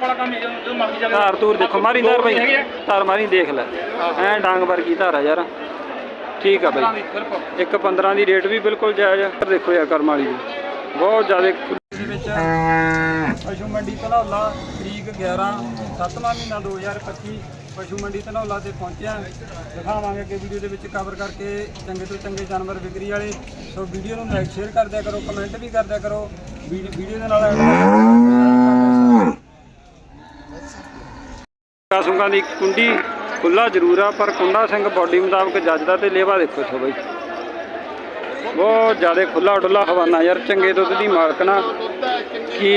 ਵਾਲਾ ਕੰਮ ਜਦੋਂ ਮਰਜ਼ੀ ਧਾਰ ਧੂਰ ਦੇਖੋ ਮਾਰੀ ਧਾਰ ਬਾਈ। ਧਾਰ ਮਾਰੀ ਦੇਖ ਲੈ। ਐ ਡਾਂਗ ਵਰਗੀ ਧਾਰ ਆ ਯਾਰ। ਠੀਕ ਆ ਬਾਈ। ਇੱਕ 15 ਦੀ ਰੇਟ ਵੀ ਬਿਲਕੁਲ ਜਾਇਜ਼ ਆ। ਪਰ ਦੇਖੋ ਯਾਰ ਕਰਮ ਵਾਲੀ ਦੀ। ਬਹੁਤ ਜ਼ਿਆਦਾ ਦੇ ਵਿੱਚ ਪਸ਼ੂ ਮੰਡੀ ਧਨੌਲਾ ਤਰੀਕ 11 7ਵਾਂ ਮਹੀਨਾ 2025 ਪਸ਼ੂ ਮੰਡੀ ਧਨੌਲਾ ਤੇ ਪਹੁੰਚਿਆ। ਦਿਖਾਵਾਂਗੇ ਕਿ ਵੀਡੀਓ ਦੇ ਵਿੱਚ ਕਵਰ ਕਰਕੇ। ਚੰਗੇ ਤੋਂ ਚੰਗੇ ਜਾਨਵਰ ਵਿਕਰੀ ਵਾਲੇ। ਸੋ ਵੀਡੀਓ ਨੂੰ ਲਾਈਕ ਸ਼ੇਅਰ ਕਰ ਦਿਆ ਕਰੋ ਕਮੈਂਟ ਵੀ ਕਰ ਦਿਆ ਕਰੋ। ਵੀਡੀਓ ਦੇ ਨਾਲ ਕਾਸੂਗਾ ਦੀ ਕੁੰਡੀ ਖੁੱਲਾ ਜ਼ਰੂਰ ਆ ਪਰ ਕੁੰਡਾ ਸਿੰਘ ਬਾਡੀ ਮੁਤਾਬਕ ਜੱਜਦਾ ਤੇ ਲੇਵਾ ਦੇਖੋ ਇੱਥੋਂ ਬਾਈ। ਬਹੁਤ ਜ਼ਿਆਦਾ ਖੁੱਲਾ ਡੁੱਲਾ ਹਵਾਨਾ ਯਾਰ ਚੰਗੇ ਦੁੱਧ ਦੀ ਮਾਲਕਣਾ ਕੀ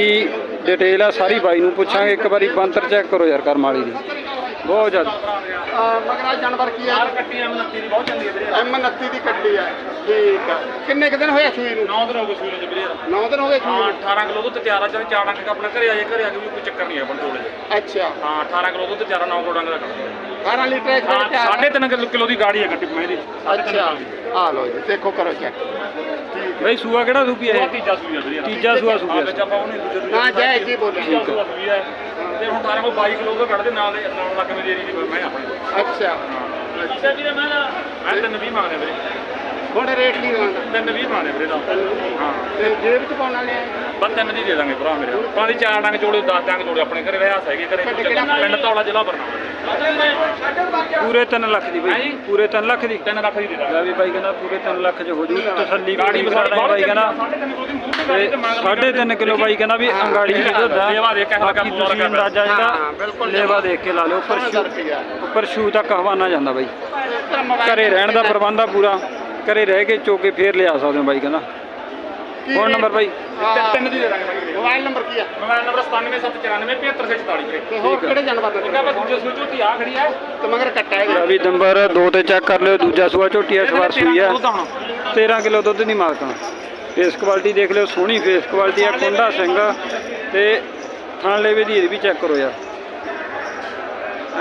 ਡਿਟੇਲ ਆ ਸਾਰੀ ਬਾਈ ਨੂੰ ਪੁੱਛਾਂਗੇ ਇੱਕ ਵਾਰੀ ਬੰਤਰ ਚੈੱਕ ਕਰੋ ਯਾਰ ਕਰਮ ਵਾਲੀ ਦੀ। ਬਹੁਤ ਜ਼ਿਆਦਾ। ਮਗਰਾ ਜਾਨਵਰ ਕੀ ਹੈ ਕੱਟੀ ਐਮ 29 ਦੀ ਬਹੁਤ ਹੈ ਵੀਰੇ। ਐਮ 29 ਦੀ ਕੱਟੀ ਹੈ ਠੀਕ ਆ। ਕਿੰਨੇ ਕੁ ਦਿਨ ਹੋਏ ਸੂਈ ਨੂੰ 9 ਦਿਨ ਹੋ ਗਏ ਸੂਈ ਚ ਵੀਰੇ 9 ਦਿਨ ਹੋ ਗਏ ਸੂਈ ਹਾਂ ਨੂੰ 18 ਕਿਲੋ ਦੁੱਧ ਤਿਆਰ ਆ ਚਲ 4 ਡੰਗ ਆਪਣਾ ਘਰੇ ਆ ਜਾਏ ਘਰੇ ਆ ਕੇ ਵੀ ਕੋਈ ਚੱਕਰ ਨਹੀਂ ਆਪਣ ਕੋਲੇ। ਅੱਛਾ। ਹਾਂ 18 ਕਿਲੋ ਦੁੱਧ ਤਿਆਰ ਆ 9 ਕਿਲੋ ਡੰਗ ਦਾ ਕੱਢਦੇ 12 ਲੀਟਰ ਇੱਕ ਦਿਨ ਹਾਂ ਤਿਆਰ ਸਾਢੇ ਤਿੰਨ ਕਿਲੋ ਕਿਲੋ ਦੀ ਗਾੜੀ ਹੈ ਕੱਟੀ ਮੈਂ ਇਹਦੀ ਅੱਛਾ। ਆ ਲਓ ਜੀ ਦੇਖੋ ਕਰੋ ਚੈੱਕ ਬਈ ਸੂਆ ਕਿਹੜਾ ਸੂਪੀ ਹੈ ਤੀਜਾ ਹੈ ਵੀਰੇ। ਤੀਜਾ ਸੂਆ ਸੂਪੀ ਹਾਂ ਹੈ ਵਿੱਚ ਆਪਾਂ ਉਹਨੇ ਦੂਜੇ ਦੂਜੇ ਨਾ ਜਾਇਜ਼ ਜੀ ਬੋਲਿਆ। ਤੀਜਾ ਸੂਆ ਸੂਈ ਹੈ ਤੇ ਹੁਣ 18 ਕੋ 22 ਕਿਲੋ ਦਾ ਕੱਢਦੇ ਨਾਲ ਦੇ ਨਾਲ ਲੱਗ ਮੇਰੀ ਦੀ ਮੈਂ ਆਪਣੇ ਅੱਛਾ। ਅੱਛਾ ਵੀਰੇ ਮੈਂ ਨਾ ਮੈਂ ਤਿੰਨ 20 ਮੰਗਦੇ ਵੀਰੇ। ਹੁਣ ਰੇਟ ਨਹੀਂ ਲਾਉਂਦਾ ਤਿੰਨ 20 ਮੰਗਦੇ ਵੀਰੇ ਦਾ ਹਾਂ। ਤੇ ਜੇਬ ਚ ਪਾਉਣ ਵਾਲੇ ਆ? ਬਸ ਤਿੰਨ ਦੀ ਦੇ ਦਾਂਗੇ ਭਰਾ ਮੇਰੇ। ਪਾਣੀ ਚਾਰ ਡੰਗ ਜੋੜੇ 10 ਡੰਗ ਜੋੜੇ ਆਪਣੇ ਘਰੇ ਰਹਿਆ ਹੈਗੇ ਘਰੇ। ਪਿੰਡ ਧੌਲਾ ਜ਼ਿਲ੍ਹਾ ਬਰਨਾਲਾ। ਪੂਰੇ 3 ਲੱਖ ਦੀ ਬਈ। ਪੂਰੇ 3 ਲੱਖ ਦੀ। ਤਿੰਨ ਲੱਖ ਦੀ ਦੇ ਦਾਂਗੇ। ਲੈ ਵੀ ਬਾਈ ਕਹਿੰਦਾ ਪੂਰੇ 3 ਲੱਖ ਚ ਹੋ ਜੂ। ਤਸੱਲੀ ਗਾੜੀ ਦਾਂਗੇ ਬਾਈ ਕਹਿੰਦਾ। ਸਾਢੇ ਤਿੰਨ ਕਿਲੋ ਬਾਈ ਕਹਿੰਦਾ ਵੀ ਅੰਗਾੜੀ ਦੀ ਦੁੱਧ ਲੇਵਾ ਦੇਖ ਕੇ ਹਲਕਾ ਬਾਕੀ ਬੋਲ ਤੁਸੀਂ ਕਰ ਅੰਦਾਜ਼ਾ ਹਾਂ, ਜਿਹੜਾ ਬਿਲਕੁਲ। ਲੇਵਾ ਦੇਖ ਕੇ ਲਾ ਲਿਓ ਉੱਪਰ ਸ਼ੂ ਉੱਪਰ ਸ਼ੂ ਤੱਕ ਹਵਾਨਾ ਜਾਂਦਾ ਬਾਈ। ਘਰੇ ਰਹਿਣ ਦਾ ਪ੍ਰਬੰਧ ਆ ਪੂਰਾ। ਘਰੇ ਰਹਿ ਕੇ ਚੋ ਕੇ ਫੇਰ ਲਿਆ ਸਕਦੇ ਹੋ ਬਾਈ ਕਹਿੰਦਾ। ਫੋਨ ਨੰਬਰ ਬਾਈ। ਤਿੰਨ ਦੀ ਦੇ ਦਾਂਗੇ ਬਾਈ। ਮੋਬਾਈਲ ਨੰਬਰ ਕੀ ਆ? ਮੋਬਾਈਲ ਨੰਬਰ 9779975644 ਵੀਰੇ। ਤੇ ਹੋਰ ਕਿਹੜੇ ਜਾਨਵਰ ਦੇ ਉਹਦਾ ਬਸ ਦੂਜੇ ਸੂਈ ਝੋਟੀ ਆ ਖੜੀ ਆ। ਤੇ ਮਗਰ ਕੱਟਾ ਲੈ ਹੈ ਵੀ ਨੰਬਰ 2 ਤੇ ਚੈੱਕ ਕਰ ਲਿਓ ਦੂਜਾ ਸੂਆ ਝੋਟੀ ਇਸ ਵਾਰ ਸੂਈ ਆ। 13 ਕਿਲੋ ਦੁੱਧ ਦੀ ਮਾਲਕਾਂ ਫੇਸ ਕੁਆਲਿਟੀ ਦੇਖ ਲਿਓ ਸੋਹਣੀ ਫੇਸ ਕੁਆਲਿਟੀ ਆ ਕੁੰਡਾ ਸਿੰਘ ਤੇ ਥਣ ਲੇਵੇ ਦੀ ਇਹ ਵੀ ਚੈੱਕ ਕਰੋ ਯਾਰ।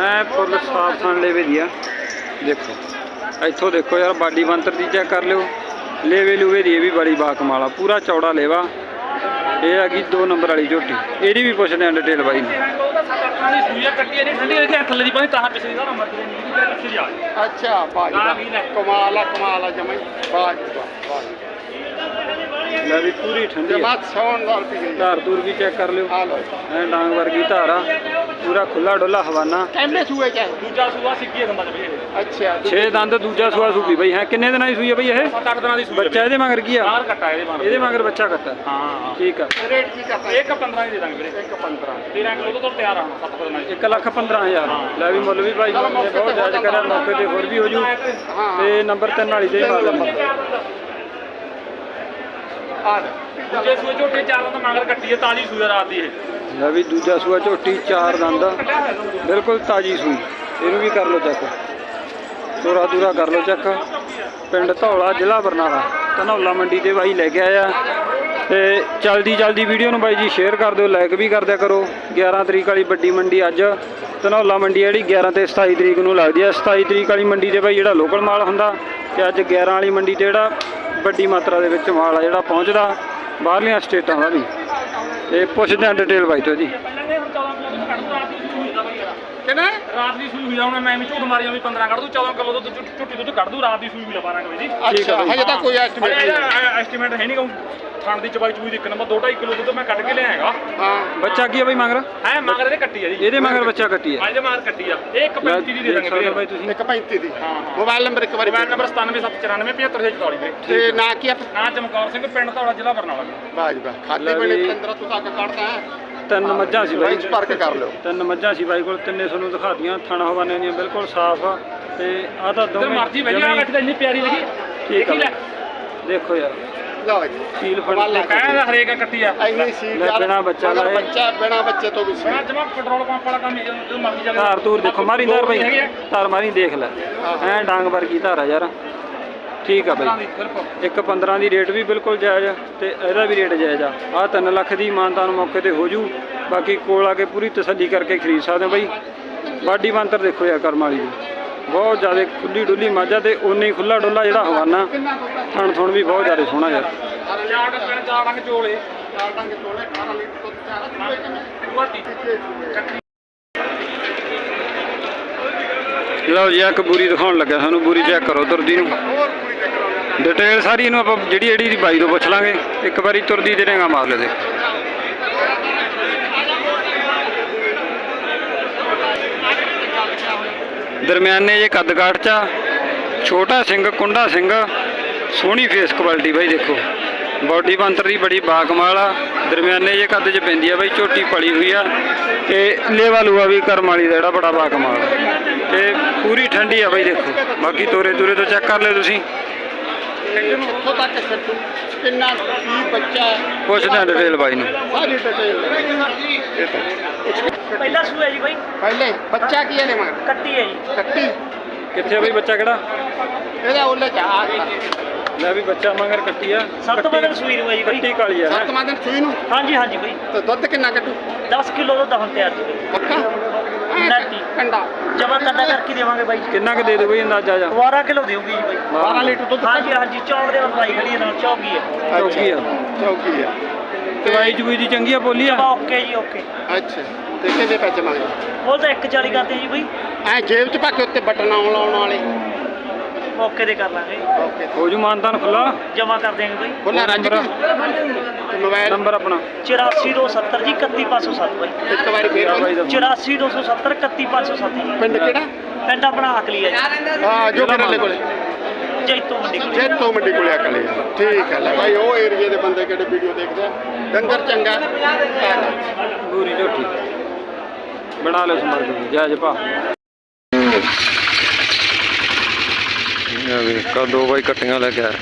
ਐ ਫੁੱਲ ਸਾਫ਼ ਥਣ ਲੇਵੇ ਦੀ ਆ। ਦੇਖੋ। ਇੱਥੋਂ ਦੇਖੋ ਯਾਰ ਬਾਡੀ ਬੰਤਰ ਦੀ ਚੈੱਕ ਕਰ ਲਿਓ। ਲੇਵੇ ਲੂਵੇ ਦੀ ਇਹ ਵੀ ਬੜੀ ਬਾਕਮਾਲ ਆ। ਪੂਰਾ ਚੌੜਾ ਲੇਵਾ। ਇਹ ਹੈਗੀ 2 ਨੰਬਰ ਵਾਲੀ ਝੋਟੀ। ਇਹਦੀ ਵੀ ਪੁੱਛਦੇ ਆ ਡਿਟੇਲ ਬਾਈ ਨੂੰ। ਆ ਅੱਛਾ ਬਾਜੀ ਲੈ। ਕਮਾਲ ਆ ਕਮਾਲ ਆ ਜਮਾਈ। ਬਾਜੀ ਵਾਹ ਲੈ ਵੀ ਪੂਰੀ ਠੰਡੀ ਆ। ਨਾਲ ਪੀ ਗਈ। ਧਾਰ ਧੂਰ ਵੀ ਚੈੱਕ ਕਰ ਲਿਓ। ਆ ਐ ਡਾਂਗ ਵਰਗੀ ਧਾਰ ਆ। ਪੂਰਾ ਖੁੱਲਾ ਡੁੱਲਾ ਹਵਾਨਾ। ਕਹਿੰਦੇ ਸੂਏ ਚ ਦੂਜਾ ਸੂਆ ਸਿੱਗੀ ਚ ਵੀ ਇਹ। ਅੱਛਾ 6 ਦੰਦ ਦੂਜਾ ਸੂਆ ਸੂਪੀ ਬਈ। ਹੈ ਕਿੰਨੇ ਦਿਨਾਂ ਦੀ ਸੂਈ ਹੈ ਬਈ ਇਹ? ਸੱਤ ਅੱਠ ਦਿਨਾਂ ਦੀ ਸੂਈ ਬੱਚਾ ਇਹਦੇ ਮਗਰ ਕੀ ਆ? ਬਾਹਰ ਕੱਟਾ ਇਹਦੇ ਬਾਹਰ ਇਹਦੇ ਮਗਰ ਬੱਚਾ ਕੱਟਾ। ਹਾਂ ਹਾਂ। ਠੀਕ ਆ। ਰੇਟ ਕੀ ਕਰਦਾ? ਇੱਕ 15 ਦੀ ਦੇ ਦਾਂਗੇ ਵੀਰੇ। ਇੱਕ 15 13 ਕਿਲੋ ਤੋਂ ਤਿਆਰ ਆ ਸੱਤ ਦਿਨਾਂ ਦੀ। 1 ਲੱਖ 15000 ਲੈ ਵੀ ਮੁੱਲ ਵੀ ਭਾਈ ਨੇ ਬਹੁਤ ਜਾਇਜ਼ ਕਰਿਆ ਮੌਕੇ ਤੇ ਹੋਰ ਵੀ ਹੋ ਜੂ। ਹਾਂ। ਤੇ ਨੰਬਰ 3 ਵਾਲੀ ਦੇ ਮਾਰ ਨੰਬਰ ਆ ਦੂਜੇ ਸੂਏ ਝੋਟੇ ਚਾਰ ਦਾ ਮਗਰ ਕੱਟੀ ਹੈ ਤਾਜੀ ਸੂਈ ਆ ਰਾਤ ਦੀ ਇਹ। ਲੈ ਵੀ ਦੂਜਾ ਸੂਆ ਝੋਟੀ, ਚਾਰ ਦੰਦ, ਬਿਲਕੁਲ ਤਾਜੀ ਸੂਈ। ਇਹਨੂੰ ਵੀ ਕਰ ਲਓ ਚੈੱਕ ਤੋਰਾ ਦੂਰਾ ਕਰ ਲਓ ਚੈੱਕ ਪਿੰਡ ਧੌਲਾ, ਜ਼ਿਲ੍ਹਾ ਬਰਨਾਲਾ। ਧਨੌਲਾ ਮੰਡੀ ਤੇ ਬਾਈ ਲੈ ਕੇ ਆਇਆ। ਤੇ ਜਲਦੀ ਜਲਦੀ ਵੀਡੀਓ ਨੂੰ ਬਾਈ ਜੀ ਸ਼ੇਅਰ ਕਰ ਦਿਓ ਲਾਈਕ ਵੀ ਕਰ ਦਿਆ ਕਰੋ। 11 ਤਰੀਕ ਵਾਲੀ ਵੱਡੀ ਮੰਡੀ ਅੱਜ। ਧਨੌਲਾ ਮੰਡੀ ਜਿਹੜੀ 11 ਤੇ 27 ਤਰੀਕ ਨੂੰ ਲੱਗਦੀ ਹੈ 27 ਤਰੀਕ ਵਾਲੀ ਮੰਡੀ ਤੇ ਬਾਈ ਜਿਹੜਾ ਲੋਕਲ ਮਾਲ ਹੁੰਦਾ ਤੇ ਅੱਜ 11 ਵਾਲੀ ਮੰਡੀ ਤੇ ਜਿਹੜਾ ਵੱਡੀ ਮਾਤਰਾ ਦੇ ਵਿੱਚ ਮਾਲ ਆ ਜਿਹੜਾ ਪਹੁੰਚਦਾ। ਬਾਹਰਲੀਆਂ ਸਟੇਟਾਂ ਦਾ ਵੀ। ਇਹ ਪੁੱਛਦੇ ਹਾਂ ਡਿਟੇਲ ਬਾਈ ਤੋਂ ਜੀ ਪਹਿਲਾਂ ਨੇ ਹੁਣ 14 ਕਿਲੋ ਦੁੱਧ ਕੱਢ ਦੂ ਰਾਤ ਦੀ ਸੂਈ ਦਾ ਬਈ ਕਿੰਨਾ? ਰਾਤ ਦੀ ਸੂਈ ਹੋਈ ਆ ਹੁਣ ਮੈਂ ਵੀ ਝੂਠ ਮਾਰੀ ਵੀ 15 ਕੱਢ ਦੂ 14 ਕਿਲੋ ਦੁੱਧ ਝੁੱਟੀ ਦੁੱਧ ਕੱਢ ਦੂ ਰਾਤ ਦੀ ਸੂਈ ਵੀ ਲਾ 12 ਵਜੇ ਦੀ ਠੀਕ ਆ ਅੱਛਾ। ਹਜੇ ਤਾਂ ਕੋਈ ਐਸਟੀਮੇਟ ਨਹੀਂ। ਹੈ। ਐਸਟੀਮੇਟ ਹੈ ਨਹੀਂ ਕਹੂੰ ਥਣ ਦੀ ਚਬਾਈ ਚੂਈ ਦੀ ਇੱਕ ਨੰਬਰ 2.5 ਕਿਲੋ ਦੁੱਧ ਮੈਂ ਕੱਢ ਕੇ ਲਿਆਏਗਾ ਹਾਂ। ਬੱਚਾ ਕੀ ਆ ਬਈ ਮਗਰ? ਐ ਮਗਰ ਇਹਦੇ ਕੱਟੀ ਆ ਜੀ। ਇਹਦੇ ਮਗਰ ਬੱਚਾ ਕੱਟੀ ਆ। ਅੱਜ ਮਾਰ ਕੱਟੀ ਆ। ਇਹ ਇੱਕ 35 ਦੀ ਦੇ ਦਾਂਗੇ ਬਾਈ ਵੀਰੇ। ਤੁਸੀਂ ਇੱਕ 35 ਦੀ। ਹਾਂ, ਹਾਂ। ਮੋਬਾਈਲ ਨੰਬਰ ਇੱਕ ਵਾਰੀ ਮੋਬਾਈਲ ਨੰਬਰ 9779475644 ਵੀਰੇ। ਤੇ ਨਾਂ ਕੀ ਆ? ਨਾਂ ਚਮਕੌਰ ਸਿੰਘ ਪਿੰਡ ਧੌਲਾ ਜ਼ਿਲ੍ਹਾ ਬਰਨਾਲਾ। ਵੀਰੇ। ਬਾਜ ਬਾ ਖਾਲੀ ਲੈ ਬਣੇ ਵੀ। 15 ਤੋਂ ਤੱਕ ਕੱਢਦਾ। ਹੈ ਤਿੰਨ ਮੱਝਾਂ ਸੀ ਬਾਈ। ਫ਼ਰਕ ਕਰ ਲਿਓ। ਤਿੰਨ ਮੱਝਾਂ ਸੀ ਬਾਈ ਕੋਲ ਤਿੰਨੇ ਤੁਹਾਨੂੰ ਦਿਖਾਤੀਆਂ ਥਣਾ ਹਵਾਨੇ ਦੀਆਂ ਬਿਲਕੁਲ ਸਾਫ਼ ਆ। ਤੇ ਆ ਤਾਂ ਦੋਵੇਂ ਮਰਜ਼ੀ ਬਈ ਆ ਬੈਠੀ ਤਾਂ ਇੰਨੀ ਪਿਆਰੀ ਲੱਗੀ ਠੀਕ ਆ ਦੇਖੀ ਯਾਰ। ਲਓ ਜੀ। ਸੀਲ ਫੜ ਆ। ਕਹਿੰਦਾ ਹਰੇਕ ਕੱਟੀ ਆ। ਐਨੀ ਸੀ ਲੈ ਬਿਨਾਂ ਬੱਚਾ ਲਾਏ। ਬੱਚਾ ਬਿਨਾ ਬੱਚੇ ਤੋਂ ਵੀ ਸੀ ਮੈਂ ਜਮਾ ਪੈਟਰੋਲ ਪੰਪ ਵਾਲਾ ਕੰਮ ਹੀ ਜਦੋਂ ਮਰਜ਼ੀ ਜਾ ਕੇ ਧਾਰ ਧੂਰ ਦੇਖੋ ਮਾਰੀ ਧਾਰ ਬਾਈ। ਧਾਰ ਮਾਰੀ ਦੇਖ ਲੈ। ਐ ਡਾਂਗ ਵਰਗੀ ਧਾਰ ਆ ਯਾਰ। ਠੀਕ ਆ ਬਾਈ। ਇੱਕ 15 ਦੀ ਰੇਟ ਵੀ ਬਿਲਕੁਲ ਜਾਇਜ਼ ਆ ਤੇ ਇਹਦਾ ਵੀ ਰੇਟ ਜਾਇਜ਼ ਆ। ਆ 3 ਲੱਖ ਦੀ ਮਾਨਤਾਨ ਮੌਕੇ ਤੇ ਹੋ ਜੂ ਬਾਕੀ ਕੋਲ ਆ ਕੇ ਪੂਰੀ ਤਸੱਲੀ ਕਰਕੇ ਖਰੀਦ ਸਕਦੇ ਹੋ ਬਾਈ। ਬਾਡੀ ਬੰਤਰ ਦੇਖੋ ਯਾਰ ਕਰਮ ਵਾਲੀ ਦੀ। ਬਹੁਤ ਜ਼ਿਆਦਾ ਖੁੱਲੀ ਡੁੱਲੀ ਮਾਝਾ ਤੇ ਉਨੀ ਖੁੱਲਾ ਡੁੱਲਾ ਜਿਹੜਾ ਹਵਾਨਾ। ਥਣ ਥਣ ਵੀ ਬਹੁਤ ਜ਼ਿਆਦਾ ਸੋਹਣਾ ਯਾਰ। ਚਾਰ ਡੰਗ ਚਾਰ ਡੰਗ ਚੋਲੇ। ਚਾਰ ਡੰਗ ਚੋਲੇ 18 ਲੀਟਰ ਦੁੱਧ ਚਾਰਾ ਚੂਹੇ ਕਿੰਨੇ ਲਓ ਜੀ ਇੱਕ ਬੂਰੀ ਦਿਖਾਉਣ ਲੱਗਾ ਸਾਨੂੰ। ਬੂਰੀ ਚੈੱਕ ਕਰੋ ਤੁਰਦੀ ਨੂੰ। ਡਿਟੇਲ ਸਾਰੀ ਇਹਨੂੰ ਆਪਾਂ ਜਿਹੜੀ ਜਿਹੜੀ ਦੀ ਬਾਈ ਤੋਂ ਪੁੱਛ ਲਾਂਗੇ। ਇੱਕ ਵਾਰੀ ਤੁਰਦੀ ਦੇ ਰੇਗਾ ਮਾਰ ਲੈ ਦੇ ਦਰਮਿਆਨੇ ਜੇ ਕੱਦ ਕਾਠ ਚ ਆ, ਛੋਟਾ ਸਿੰਘ ਕੁੰਡਾ ਸਿੰਘ ਸੋਹਣੀ ਫੇਸ ਕੁਆਲਿਟੀ ਬਾਈ ਦੇਖੋ। ਬਾਡੀ ਬੰਤਰ ਦੀ ਬੜੀ ਬਾਕਮਾਲ ਆ। ਦਰਮਿਆਨੇ ਜੇ ਕੱਦ ਚ ਪੈਂਦੀ ਆ ਬਾਈ ਝੋਟੀ ਪਲੀ ਹੋਈ ਆ। ਤੇ ਲੇਵਾ ਲੂਆ ਵੀ ਕਰਮ ਵਾਲੀ ਦਾ ਜਿਹੜਾ ਬੜਾ ਬਾਕਮਾਲ ਆ। ਤੇ ਪੂਰੀ ਠੰਡੀ ਆ ਬਾਈ ਦੇਖੋ। ਬਾਕੀ ਤੋਰੇ ਤੋਰੇ ਤੋਂ ਚੈੱਕ ਕਰ ਲਿਓ ਤੁਸੀਂ। ਉੱਥੋਂ ਤੱਕ ਛੱਡੂ ਕਿੰਨਾ ਕੀ ਬੱਚਾ ਹੈ, ਪੁੱਛਦੇ ਆ ਡਿਟੇਲ ਬਾਈ ਨੂੰ। ਸਾਰੀ ਡਿਟੇਲ। ਪਹਿਲਾ ਸੂ ਹੈ ਜੀ ਬਾਈ। ਪਹਿਲੇ ਬੱਚਾ ਕੀ ਹੈ ਨੇ ਮਗਰ? ਕੱਟੀ ਹੈ ਜੀ। ਕੱਟੀ। ਕਿੱਥੇ ਆ ਬਈ ਬੱਚਾ ਕਿਹੜਾ? ਇਹਦਾ ਉਹਲੇ ਚ ਆ ਲੈ ਵੀ ਬੱਚਾ ਮਗਰ ਕੱਟੀ ਆ। ਸੱਤ ਦਿਨ ਸੂਈ ਨੂੰ ਹੈ ਜੀ ਬਾਈ। ਕੱਟੀ ਕਾਲੀ ਆ ਹੈਂ। ਸੱਤਵਾਂ ਦਿਨ ਸੂਈ ਨੂੰ? ਹਾਂਜੀ ਹਾਂਜੀ ਬਾਈ। ਤੇ ਦੁੱਧ ਕਿੰਨਾ ਕੱਢੂ 10 ਕਿਲੋ ਦਾ ਦਹਨ ਤਿਆਰ ਜੀ। ਪੱਕਾ? ਨੱਟੀ। ਕੰਡਾ ਜਮਾ ਕੰਡਾ ਕਰਕੇ ਦੇਵਾਂਗੇ ਬਾਈ ਕਿੰਨਾ ਕੁ ਦੇ ਦੋ ਬਈ ਅੰਦਾਜ਼ਾ ਜਾ 12 ਕਿਲੋ ਦੇਊਗੀ ਜੀ ਬਾਈ। 12 ਲੀਟਰ ਦੁੱਧ ਹਾਂਜੀ ਹਾਂਜੀ ਚੌਕ ਦੇ ਬਾਈ ਖੜੀ ਹੈ ਨਾਲ ਚੌਕੀ ਹੈ। ਚੌਕੀ ਆ। ਚੌਕੀ ਹੈ ਦਵਾਈ ਜੂਈ ਦੀ ਚੰਗੀ ਆ ਬੋਲੀ ਆ? ਓਕੇ ਜੀ ਓਕੇ। ਅੱਛਾ ਤੇ ਕਿੰਨੇ ਪੈਸੇ ਮੰਗਦੇ ਉਹ ਤਾਂ 140 ਕਰਦੇ ਜੀ ਬਾਈ। ਐ ਜੇਬ ਚ ਪਾ ਕੇ ਉੱਤੇ ਬਟਨ ਆਉਣ ਲਾਉਣ ਵਾਲੇ। ਓਕੇ ਦੇ ਕਰ ਲਾਂਗੇ। ਓਕੇ ਹੋ ਜੂ ਮਾਨਤਾਨ ਖੁੱਲਾ ਜਮਾ ਕਰ ਦੇਵਾਂਗੇ ਬਾਈ। ਖੁੱਲਾ ਰੱਜ ਕੇ ਤੇ ਮੋਬਾਈਲ ਨੰਬਰ ਆਪਣਾ 84270 ਜੀ 31507 ਬਾਈ। ਇੱਕ ਵਾਰੀ ਫੇਰ ਬਾਈ। ਦਾ 84270 31507 ਜੀ। ਪਿੰਡ ਕਿਹੜਾ? ਪਿੰਡ ਆਪਣਾ ਅਕਲੀ ਹੈ ਜੀ। ਹਾਂ ਜੋ ਕਰਲੇ ਕੋਲੇ? ਜੈਤੋ ਮੰਡੀ ਕੋਲ। ਜੇਤੋ ਮੰਡੀ ਕੋਲੇ ਅਕਲੇ ਠੀਕ ਹੈ ਲੈ ਭਾਈ ਉਹ ਏਰੀਏ ਦੇ ਬੰਦੇ ਕਿਹੜੇ ਵੀਡੀਓ ਦੇਖਦੇ ਆ? ਡੰਗਰ ਚੰਗਾ। ਪੂਰੀ ਝੋਟੀ। ਬਣਾ ਲਿਓ ਸੰਪਰਕ ਜਾਇਜ਼ ਭਾ। ਇਹ ਵੀ ਦੋ ਬਾਈ ਕੱਟੀਆਂ ਲੈ ਕੇ ਆ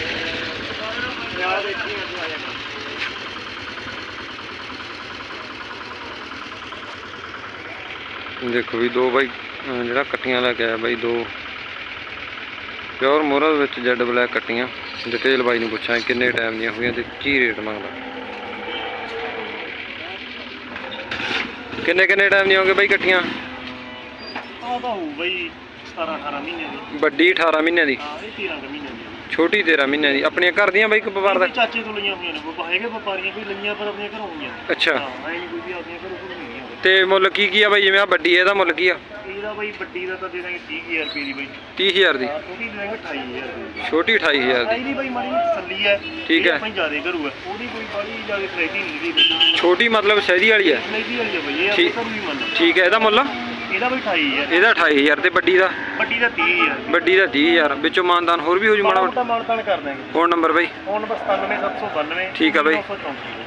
ਦੇਖੋ ਵੀ ਦੋ ਬਾਈ ਜਿਹੜਾ ਕੱਟੀਆਂ ਲੈ ਕੇ ਆਇਆ ਬਾਈ, ਦੋ। ਪਿਓਰ ਮੋਰਲ ਵਿੱਚ ਜੈਡ ਬਲੈਕ ਕੱਟੀਆਂ। ਡਿਟੇਲ ਬਾਈ ਨੂੰ ਪੁੱਛਾਂ ਕਿੰਨੇ ਟਾਈਮ ਦੀਆਂ ਹੋਈਆਂ ਤੇ ਕੀ ਰੇਟ ਮੰਗਦਾ। ਕਿੰਨੇ ਕਿੰਨੇ ਟਾਈਮ ਦੀਆਂ ਹੋਗੇ ਬਾਈ ਕੱਟੀਆਂ? ਆਹ ਤਾਂ ਬਾਈ। 17 18 ਮਹੀਨੇ ਦੀ। ਵੱਡੀ 18 ਮਹੀਨਿਆਂ ਦੀ। ਹਾਂ ਇਹ 13 ਕੁ ਮਹੀਨੇ ਦੀ। ਛੋਟੀ 13 ਮਹੀਨਿਆਂ ਦੀ। ਆਪਣੀਆਂ ਘਰ ਦੀਆਂ ਬਾਈ ਕਿ ਵਪਾਰ ਦਾ? ਚਾਚੇ ਤੋਂ ਲਈਆਂ ਹੋਈਆਂ ਨੇ। ਉਹ ਹੈਗੇ ਵਪਾਰੀਆਂ ਕੋਈ ਲਈਆਂ ਪਰ ਆਪਣੀਆਂ ਘਰੋਂ ਹੋਈਆਂ। ਅੱਛਾ। ਹਾਂ ਐ ਨਹੀਂ ਕੋਈ ਵੀ ਆਪਣੀਆਂ ਘਰੋਂ ਕੋਈ ਨਹੀਂ ਤੇ ਮੁੱਲ ਕੀ ਕੀ ਆ ਬਾਈ? ਜਿਵੇਂ ਆ ਵੱਡੀ ਇਹਦਾ ਮੁੱਲ ਕੀ ਆ? ਇਹਦਾ ਬਾਈ ਵੱਡੀ ਦਾ ਤਾਂ ਦੇ ਦਾਂਗੇ 30000 ਰੁਪਏ ਦੀ ਬਾਈ। 30000 ਦੀ। ਹਾਂ ਛੋਟੀ ਦੇ ਦਾਂਗੇ 28000 ਰੁਪਏ ਦੀ। ਛੋਟੀ 28000 ਦੀ। ਇਹਦੀ ਬਾਈ ਮਾੜੀ ਥੱਲੀ ਹੈ ਠੀਕ ਹੈ। ਆਪਾਂ ਜ਼ਿਆਦਾ ਕਰੂ ਹੈ ਉਹਦੀ ਕੋਈ ਬਾੜੀ ਜ਼ਿਆਦਾ ਫਰੈਟੀ ਨਹੀਂ ਦੀ ਛੋਟੀ ਮਤਲਬ ਸ਼ਹਿਰੀ ਵਾਲੀ ਆ? ਨਹੀਂ ਵਾਲੀ ਹੈ ਬਾਈ ਇਹ ਆਪਣੇ ਠੀਕ। ਘਰੋਂ ਹੀ ਮੰਨ ਠੀਕ ਹੈ ਇਹਦਾ ਮੁੱਲ? ਇਹਦਾ ਬਾਈ 28000 ਇਹਦਾ 28000 ਤੇ ਵੱਡੀ ਦਾ? ਵੱਡੀ ਦਾ 30000 ਵੱਡੀ ਦਾ 30000 ਵਿੱਚੋਂ ਮਾਨਦਾਨ ਹੋਰ ਵੀ ਹੋ ਜੂ ਮਾੜਾ ਮਾੜਾ ਮੋਟਾ ਮਾਨਤਾਨ ਕਰ ਦਾਂਗੇ ਫੋਨ ਨੰਬਰ ਬਾਈ। ਫੋਨ ਨੰਬਰ 97792 ਠੀਕ ਆ ਬਾਈ।